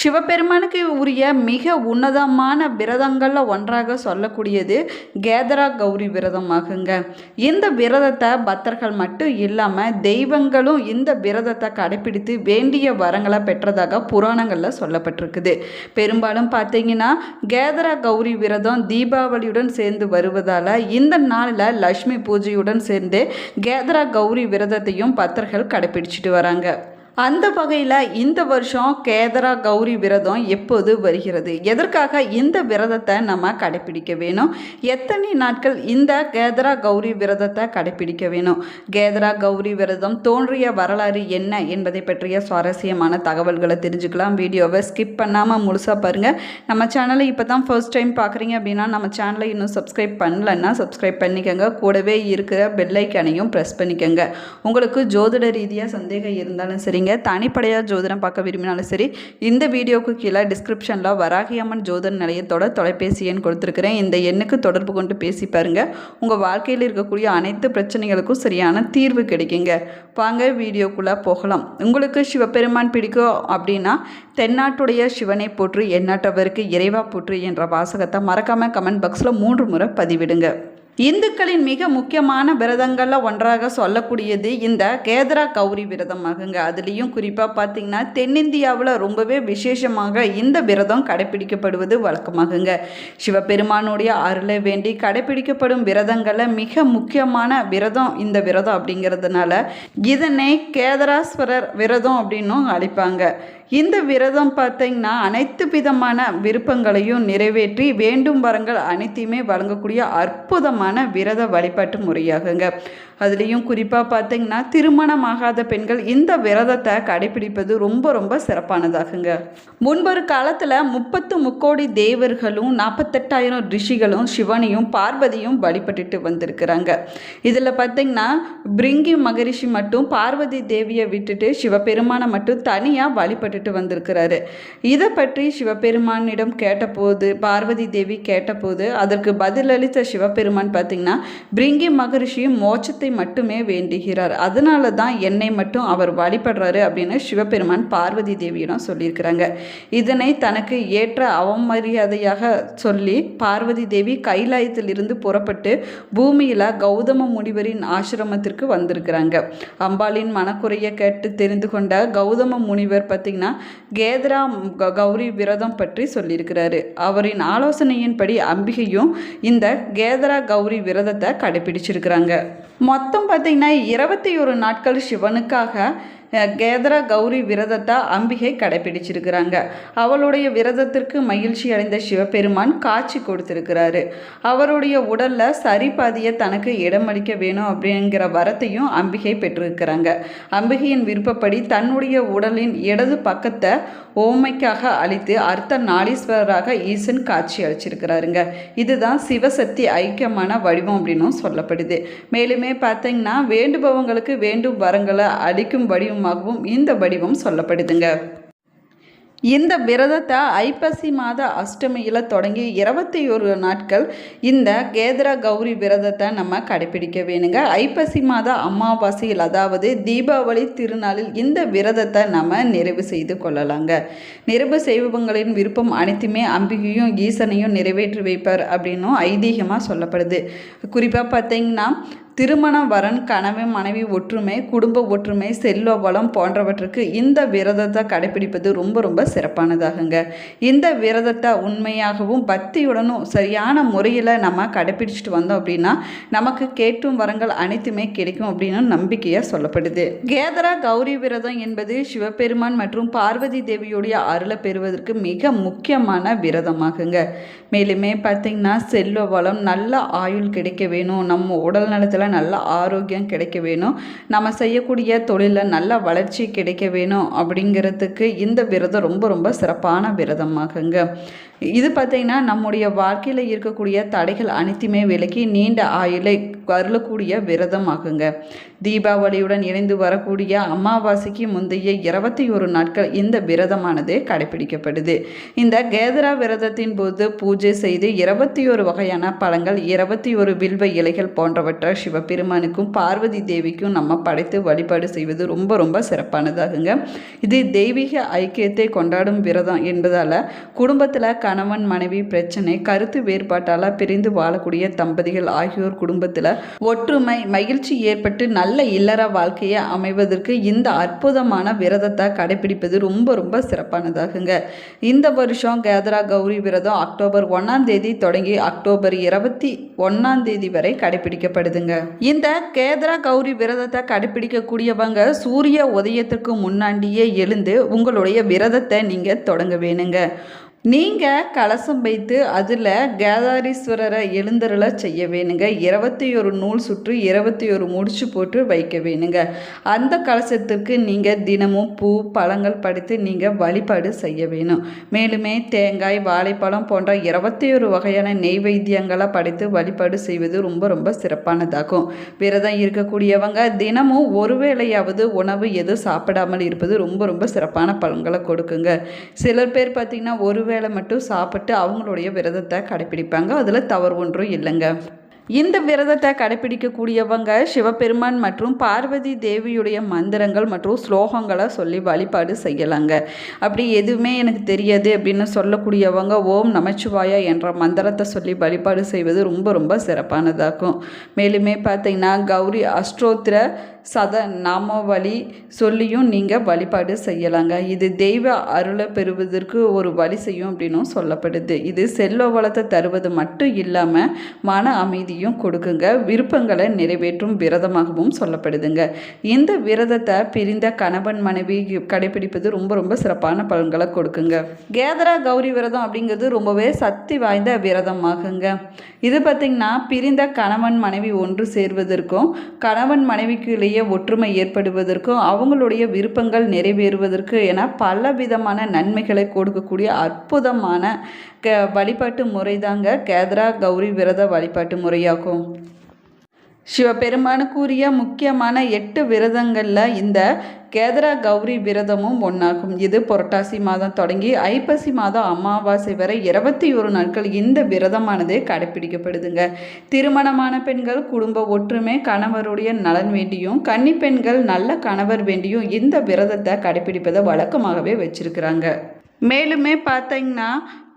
சிவபெருமானுக்கு உரிய மிக உன்னதமான விரதங்களில் ஒன்றாக சொல்லக்கூடியது கேதரா கௌரி விரதமாகுங்க. இந்த விரதத்தை பக்தர்கள் மட்டும் இல்லாமல் தெய்வங்களும் இந்த விரதத்தை கடைப்பிடித்து வேண்டிய வரங்களை பெற்றதாக புராணங்களில் சொல்லப்பட்டிருக்குது. பெரும்பாலும் பார்த்தீங்கன்னா கேதரா கௌரி விரதம் தீபாவளியுடன் சேர்ந்து வருவதால் இந்த நாளில் லக்ஷ்மி பூஜையுடன் சேர்ந்து கேதரா கௌரி விரதத்தையும் பக்தர்கள் கடைப்பிடிச்சிட்டு வராங்க. அந்த வகையில் இந்த வருஷம் கேதரா கௌரி விரதம் எப்போது வருகிறது? எதற்காக இந்த விரதத்தை நம்ம கடைப்பிடிக்க வேணும்? எத்தனை நாட்கள் இந்த கேதரா கௌரி விரதத்தை கடைப்பிடிக்க வேணும்? கேதரா கௌரி விரதம் தோன்றிய வரலாறு என்ன என்பதை பற்றிய சுவாரஸ்யமான தகவல்களை தெரிஞ்சுக்கலாம். வீடியோவை ஸ்கிப் பண்ணாமல் முழுசாக பாருங்கள் நம்ம சேனலை இப்போ தான் ஃபர்ஸ்ட் டைம் பார்க்குறீங்க அப்படின்னா நம்ம சேனலை இன்னும் சப்ஸ்கிரைப் பண்ணலன்னா சப்ஸ்கிரைப் பண்ணிக்கோங்க. கூடவே இருக்கிற பெல்லைக்கனையும் ப்ரெஸ் பண்ணிக்கோங்க. உங்களுக்கு ஜோதிட ரீதியாக சந்தேகம் இருந்தாலும் சரிங்க. தனிப்படையாக ஜோதிடம் பார்க்க விரும்பினாலும் சரி இந்த வீடியோவுக்கு கீழே டிஸ்கிரிப்ஷனில் வராகியம்மன் ஜோதிட நிலையத்தோட தொலைபேசி எண் கொடுத்துருக்குறேன். இந்த எண்ணுக்கு தொடர்பு கொண்டு பேசி பாருங்க. உங்கள் வாழ்க்கையில் இருக்கக்கூடிய அனைத்து பிரச்சனைகளுக்கும் சரியான தீர்வு கிடைக்குங்க. வாங்க வீடியோக்குள்ளே போகலாம். உங்களுக்கு சிவபெருமான் பிடிக்கும் அப்படின்னா தென்னாட்டுடைய சிவனை போற்று எண்ணாட்டவருக்கு இறைவா போற்று என்ற வாசகத்தை மறக்காமல் கமெண்ட் பாக்ஸில் மூன்று முறை பதிவிடுங்க. இந்துக்களின் மிக முக்கியமான விரதங்களில் ஒன்றாக சொல்லக்கூடியது இந்த கேதரா கௌரி விரதம் ஆகுங்க அதுலேயும் குறிப்பாக பார்த்திங்கன்னா தென்னிந்தியாவில் ரொம்பவே விசேஷமாக இந்த விரதம் கடைபிடிக்கப்படுவது வழக்கமாகுங்க. சிவபெருமானுடைய அருளை வேண்டி கடைபிடிக்கப்படும் விரதங்களில் மிக முக்கியமான விரதம் இந்த விரதம் அப்படிங்கிறதுனால இதனை கேதராஸ்வரர் விரதம் அப்படின்னும் அழைப்பாங்க. இந்த விரதம் பார்த்தீங்கன்னா அனைத்து விதமான விருப்பங்களையும் நிறைவேற்றி வேண்டும் வரங்கள் அனைத்தையுமே வழங்கக்கூடிய அற்புதமான விரத வழிபாட்டு முறையாகுங்க. அதுலேயும் குறிப்பாக பார்த்தீங்கன்னா திருமணமாகாத பெண்கள் இந்த விரதத்தை கடைபிடிப்பது ரொம்ப ரொம்ப சிறப்பானதாகுங்க. முன்பொரு காலத்தில் முப்பத்து முக்கோடி தேவர்களும் நாற்பத்தெட்டாயிரம் ரிஷிகளும் சிவனையும் பார்வதியும் வழிபட்டுட்டு வந்திருக்கிறாங்க. இதில் பார்த்தீங்கன்னா பிரிங்கி மகரிஷி மட்டும் பார்வதி தேவியை விட்டுட்டு சிவபெருமானை மட்டும் தனியாக வழிபட்டுட்டு வந்திருக்கிறாரு. இதை பற்றி சிவபெருமானிடம் கேட்டபோது பார்வதி தேவி கேட்டபோது அதற்கு பதிலளித்த சிவபெருமான் பார்த்தீங்கன்னா பிரிங்கி மகரிஷி மோட்சத்தை மட்டுமே வேண்டுகிறார். அதனால தான் என்னை மட்டும் அவர் வழிபடுறாரு அப்படின்னு சிவபெருமான் பார்வதி தேவியிடம் சொல்லியிருக்கிறாங்க. இதனை தனக்கு ஏற்ற அவமரியாதையாக சொல்லி பார்வதி தேவி கைலாயத்திலிருந்து புறப்பட்டு பூமியில் கௌதம முனிவரின் ஆசிரமத்திற்கு வந்திருக்கிறாங்க. அம்பாளின் மனக்குறையை கேட்டு தெரிந்து கொண்ட கௌதம முனிவர் பார்த்திங்கன்னா கேதரா கௌரி விரதம் பற்றி சொல்லியிருக்கிறாரு. அவரின் ஆலோசனையின்படி அம்பிகையும் இந்த கேதரா கௌரி விரதத்தை கடைபிடிச்சிருக்கிறாங்க. மொத்தம் பார்த்திங்கன்னா இருபத்தி ஒரு நாட்கள் சிவனுக்காக கேதரா கௌரி விரதத்தை அம்பிகை கடைபிடிச்சிருக்கிறாங்க. அவளுடைய விரதத்திற்கு மகிழ்ச்சி அடைந்த சிவபெருமான் காட்சி கொடுத்திருக்கிறாரு. அவருடைய உடலில் சரிபாதியை தனக்கு இடமளிக்க வேணும் அப்படிங்கிற வரத்தையும் அம்பிகை பெற்றிருக்கிறாங்க. அம்பிகையின் விருப்பப்படி தன்னுடைய உடலின் இடது பக்கத்தை ஓமைக்காக அழித்து அர்த்த நாளீஸ்வரராக ஈசன் காட்சி அளிச்சிருக்கிறாருங்க. இதுதான் சிவசக்தி ஐக்கியமான வடிவம் அப்படின்னும் சொல்லப்படுது. மேலுமே பார்த்தீங்கன்னா வேண்டுபவங்களுக்கு வேண்டும் வரங்களை அளிக்கும் வடிவமாகவும் இந்த வடிவம் சொல்லப்படுதுங்க. இந்த விரதத்தை ஐப்பசி மாத அஷ்டமியில் தொடங்கி இருபத்தி ஒரு நாட்கள் இந்த கேதரா கௌரி விரதத்தை நம்ம கடைபிடிக்க வேணுங்க. ஐப்பசி மாத அமாவாசையில் அதாவது தீபாவளி திருநாளில் இந்த விரதத்தை நம்ம நிறைவு செய்து கொள்ளலாங்க. நிறைவு செய்பவங்களின் விருப்பம் அனைத்துமே அம்பிகையும் ஈசனையும் நிறைவேற்றி வைப்பார் அப்படின்னும் ஐதீகமாக சொல்லப்படுது. குறிப்பாக பார்த்தீங்கன்னா திருமண வரன் கணவன் மனைவி ஒற்றுமை குடும்ப ஒற்றுமை செல்வ வளம் போன்றவற்றுக்கு இந்த விரதத்தை கடைபிடிப்பது ரொம்ப ரொம்ப சிறப்பானதாகுங்க. இந்த விரதத்தை உண்மையாகவும் பக்தியுடனும் சரியான முறையில் நம்ம கடைபிடிச்சிட்டு வந்தோம் அப்படின்னா நமக்கு கேட்டும் வரங்கள் அனைத்துமே கிடைக்கும் அப்படின்னு நம்பிக்கையாக சொல்லப்படுது. கேதரா கௌரி விரதம் என்பது சிவபெருமான் மற்றும் பார்வதி தேவியுடைய அருளை பெறுவதற்கு மிக முக்கியமான விரதமாகுங்க. மேலுமே பார்த்திங்கன்னா செல்வ வளம் நல்ல ஆயுள் கிடைக்க வேணும். நம்ம உடல் நலத்தில் நல்ல ஆரோக்கியம் கிடைக்க வேணும். நம்ம செய்யக்கூடிய தொழிலில் நல்ல வளர்ச்சி கிடைக்க வேணும் அப்படிங்கிறதுக்கு இந்த விரதம் ரொம்ப ரொம்ப சிறப்பான விரதமாகுங்க. இது பார்த்தீங்கன்னா நம்முடைய வாழ்க்கையில் இருக்கக்கூடிய தடைகள் அனைத்துமே விலக்கி நீண்ட ஆயுளை அருளக்கூடிய விரதமாகுங்க. தீபாவளியுடன் இணைந்து வரக்கூடிய அமாவாசைக்கு முந்தைய இருபத்தி ஒரு நாட்கள் இந்த விரதமானது கடைபிடிக்கப்படுது இந்த கேதரா விரதத்தின் போது பூஜை செய்து இருபத்தி ஒரு வகையான பழங்கள் இருபத்தி ஒரு வில்வ இலைகள் போன்றவற்றை சிவபெருமானுக்கும் பார்வதி தேவிக்கும் நம்ம படைத்து வழிபாடு செய்வது ரொம்ப ரொம்ப சிறப்பானதாகுங்க. இது தெய்வீக ஐக்கியத்தை கொண்டாடும் விரதம் என்பதால் குடும்பத்தில் கணவன் மனைவி பிரச்சனை கருத்து வேறுபாட்டால் பிரிந்து வாழக்கூடிய தம்பதிகள் ஆகியோர் குடும்பத்தில் ஒற்றுமை மகிழ்ச்சி ஏற்பட்டு நல்ல இல்லற வாழ்க்கையை அமைவதற்கு இந்த அற்புதமான விரதத்தை கடைபிடிப்பது ரொம்ப ரொம்ப சிறப்பானதாகுங்க. இந்த வருஷம் கேதரா கௌரி விரதம் அக்டோபர் ஒன்றாம் தேதி தொடங்கி அக்டோபர் இருபத்தி ஒன்றாம் தேதி வரை கடைபிடிக்கப்படுதுங்க. இந்த கேதரா கௌரி விரதத்தை கடைபிடிக்கக்கூடியவங்க சூரிய உதயத்துக்கு முன்னாடியே எழுந்து உங்களுடைய விரதத்தை நீங்கள் தொடங்க வேணுங்க. நீங்கள் கலசம் வைத்து அதில் கேதாரீஸ்வரரை எழுந்தருளை செய்ய வேணுங்க. இருபத்தி ஒரு நூல் சுற்று இருபத்தி ஒரு முடிச்சு போட்டு வைக்க வேணுங்க. அந்த கலசத்திற்கு நீங்கள் தினமும் பூ பழங்கள் படைத்து நீங்கள் வழிபாடு செய்ய வேணும். மேலுமே தேங்காய் வாழைப்பழம் போன்ற இருபத்தி ஒரு வகையான நெய்வேத்தியங்களை படைத்து வழிபாடு செய்வது ரொம்ப ரொம்ப சிறப்பானதாகும். விரதம் இருக்கக்கூடியவங்க தினமும் ஒரு வேளையாவது உணவு எதுவும் சாப்பிடாமல் இருப்பது ரொம்ப ரொம்ப சிறப்பான பலன்களை கொடுக்குங்க. சிலர் பேர் பார்த்திங்கன்னா ஒரு வேளை மட்டும் சாப்பிட்டு அவங்களுடைய விரதத்தை கடைப்பிடிப்பாங்க. அதில் தவறு ஒன்றும் இல்லைங்க. இந்த விரதத்தை கடைப்பிடிக்கக்கூடியவங்க சிவபெருமான் மற்றும் பார்வதி தேவியுடைய மந்திரங்கள் மற்றும் ஸ்லோகங்களை சொல்லி வழிபாடு செய்யலாங்க. அப்படி எதுவுமே எனக்கு தெரியாது அப்படின்னு சொல்லக்கூடியவங்க ஓம் நமச்சிவாயா என்ற மந்திரத்தை சொல்லி வழிபாடு செய்வது ரொம்ப ரொம்ப சிறப்பானதாகும் மேலுமே பார்த்தீங்கன்னா கௌரி அஷ்டோத்திர சத நாமவழி சொல்லியும் நீங்கள் வழிபாடு செய்யலாங்க. இது தெய்வ அருளை பெறுவதற்கு ஒரு வழி செய்யும் அப்படின்னும் சொல்லப்படுது. இது செல்வ வளத்தை தருவது மட்டும் இல்லாமல் மன அமைதியும் கொடுக்குங்க. விருப்பங்களை நிறைவேற்றும் விரதமாகவும் சொல்லப்படுதுங்க. இந்த விரதத்தை பிரிந்த கணவன் மனைவி கடைபிடிப்பது ரொம்ப ரொம்ப சிறப்பான பலன்களை கொடுக்குங்க. கேதரா கௌரி விரதம் அப்படிங்கிறது ரொம்பவே சக்தி வாய்ந்த விரதமாகுங்க. இது பார்த்திங்கன்னா பிரிந்த கணவன் மனைவி ஒன்று சேர்வதற்கும் கணவன் மனைவிக்கு இடையே ஒற்றுமை ஏற்படுவதற்கும் அவங்களுடைய விருப்பங்கள் நிறைவேறுவதற்கு என பல விதமான நன்மைகளை கொடுக்கக்கூடிய அற்புதமான க வழிபாட்டு முறை தாங்க கேதரா கௌரி விரத வழிபாட்டு முறையாகும். சிவபெருமானுக்குரிய முக்கியமான எட்டு விரதங்களில் இந்த கேதரா கௌரி விரதமும் ஒன்றாகும் இது புரட்டாசி மாதம் தொடங்கி ஐப்பசி மாதம் அமாவாசை வரை இருபத்தி ஒரு நாட்கள் இந்த விரதமானது கடைபிடிக்கப்படுதுங்க திருமணமான பெண்கள் குடும்ப ஒற்றுமை கணவருடைய நலன் வேண்டியும் கன்னி பெண்கள் நல்ல கணவர் வேண்டியும் இந்த விரதத்தை கடைபிடிப்பதை வழக்கமாகவே வச்சிருக்கிறாங்க. மேலுமே பார்த்தீங்கன்னா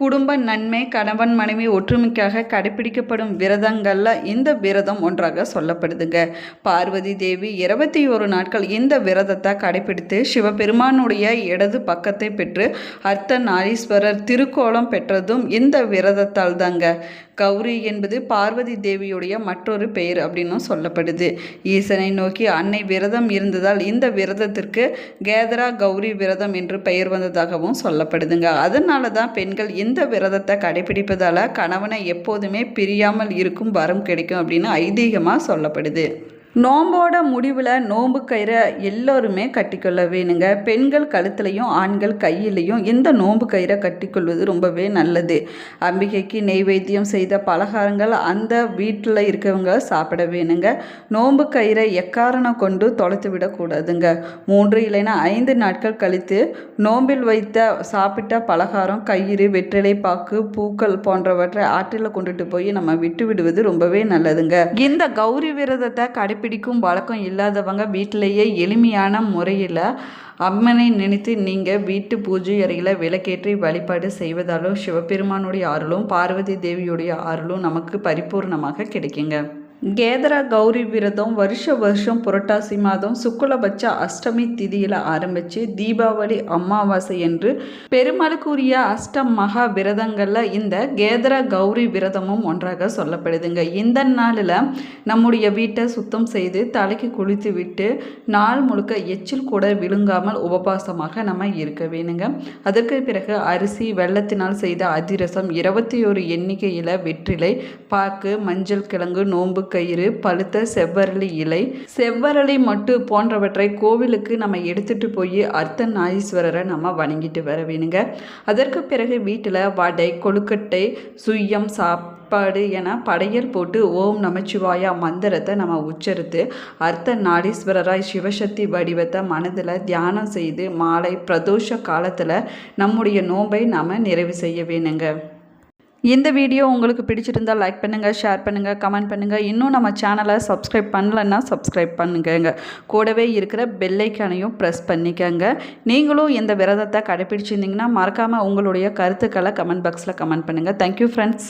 குடும்ப நன்மை கணவன் மனைவி ஒற்றுமைக்காக கடைபிடிக்கப்படும் விரதங்களில் இந்த விரதம் ஒன்றாக சொல்லப்படுதுங்க. பார்வதி தேவி இருபத்தி ஒரு நாட்கள் இந்த விரதத்தை கடைபிடித்து சிவபெருமானுடைய இடது பக்கத்தை பெற்று அர்த்த நாரீஸ்வரர் திருக்கோலம் பெற்றதும் இந்த விரதத்தால் தாங்க கௌரி என்பது பார்வதி தேவியுடைய மற்றொரு பெயர் அப்படின்னும் சொல்லப்படுது. ஈசனை நோக்கி அன்னை விரதம் இருந்ததால் இந்த விரதத்திற்கு கேதரா கௌரி விரதம் என்று பெயர் வந்ததாகவும் சொல்லப்படுதுங்க. அதனால தான் பெண்கள் இந்த விரதத்தை கடைபிடிப்பதால் கணவனை எப்போதுமே பிரியாமல் இருக்கும் வரம் கிடைக்கும் அப்படின்னு ஐதீகமாக சொல்லப்படுது. நோம்போட முடிவில் நோம்பு கயிறை எல்லோருமே கட்டிக்கொள்ள வேணுங்க. பெண்கள் கழுத்துலையும் ஆண்கள் கையிலையும் இந்த நோம்பு கயிறை கட்டிக்கொள்வது ரொம்பவே நல்லது. அம்பிகைக்கு நெய்வேத்தியம் செய்த பலகாரங்கள் அந்த வீட்டில் இருக்கவங்க சாப்பிட வேணுங்க. நோம்பு கயிறை எக்காரணம் கொண்டு தொலைத்து விடக்கூடாதுங்க மூன்று இல்லைன்னா ஐந்து நாட்கள் கழித்து நோம்பில் வைத்த சாப்பிட்ட பலகாரம் கயிறு வெற்றிலை பாக்கு பூக்கள் போன்றவற்றை ஆற்றில் கொண்டுட்டு போய் நம்ம விட்டு விடுவது ரொம்பவே நல்லதுங்க. இந்த கௌரி விரதத்தை கடை பிடிக்கும் வழக்கம் இல்லாதவங்க வீட்டிலேயே எளிமையான முறையில் அம்மனை நினைத்து நீங்கள் வீட்டு பூஜை அறையில் விளக்கேற்றி வழிபாடு செய்வதாலும் சிவபெருமானுடைய அருளும் பார்வதி தேவியுடைய அருளும் நமக்கு பரிபூர்ணமாக கிடைக்குங்க. கேதரா கௌரி விரதம் வருஷ வருஷம் புரட்டாசி மாதம் சுக்குலபட்ச அஷ்டமி திதியில் ஆரம்பித்து தீபாவளி அமாவாசை என்று பெருமாளுக்குரிய அஷ்டம் மகா விரதங்களில் இந்த கேதரா கௌரி விரதமும் ஒன்றாக சொல்லப்படுதுங்க. இந்த நாளில் நம்முடைய வீட்டை சுத்தம் செய்து தலைக்கு குளித்து விட்டு நாள் முழுக்க எச்சில் கூட விழுங்காமல் உபவாசமாக நம்ம இருக்க வேணுங்க. அதற்கு பிறகு அரிசி வெள்ளத்தினால் செய்த அதிரசம் இருபத்தி ஒரு எண்ணிக்கையில் வெற்றிலை பாக்கு மஞ்சள் கிழங்கு நோன்பு கயிறு பழுத்த செவ்வரளி இலை செவ்வரளி மட்டு போன்றவற்றை கோவிலுக்கு நம்ம எடுத்துட்டு போய் அர்த்த நாயீஸ்வரரை நம்ம வணங்கிட்டு வர வேணுங்க. அதற்கு பிறகு வீட்டில் வடை கொழுக்கட்டை சுய்யம் சாப்பாடு என படையல் போட்டு ஓம் நமச்சிவாயா மந்திரத்தை நம்ம உச்சரித்து அர்த்த நாடீஸ்வரராய் சிவசக்தி வடிவத்தை மனதில் தியானம் செய்து மாலை பிரதோஷ காலத்தில் நம்முடைய நோன்பை நாம் நிறைவு செய்ய வேணுங்க. இந்த வீடியோ உங்களுக்கு பிடிச்சிருந்தால் லைக் பண்ணுங்கள் ஷேர் பண்ணுங்கள் கமெண்ட் பண்ணுங்கள் இன்னும் நம்ம சேனலை சப்ஸ்கிரைப் பண்ணலன்னா சப்ஸ்கிரைப் பண்ணுங்கங்க கூடவே இருக்கிற பெல்லைக்கானையும் ப்ரெஸ் பண்ணிக்கங்க. நீங்களும் இந்த விரதத்தை கடைப்பிடிச்சிருந்தீங்கன்னா மறக்காமல் உங்களுடைய கருத்துக்களை கமெண்ட் பாக்ஸில் கமெண்ட் பண்ணுங்கள் தேங்க்யூ ஃப்ரெண்ட்ஸ்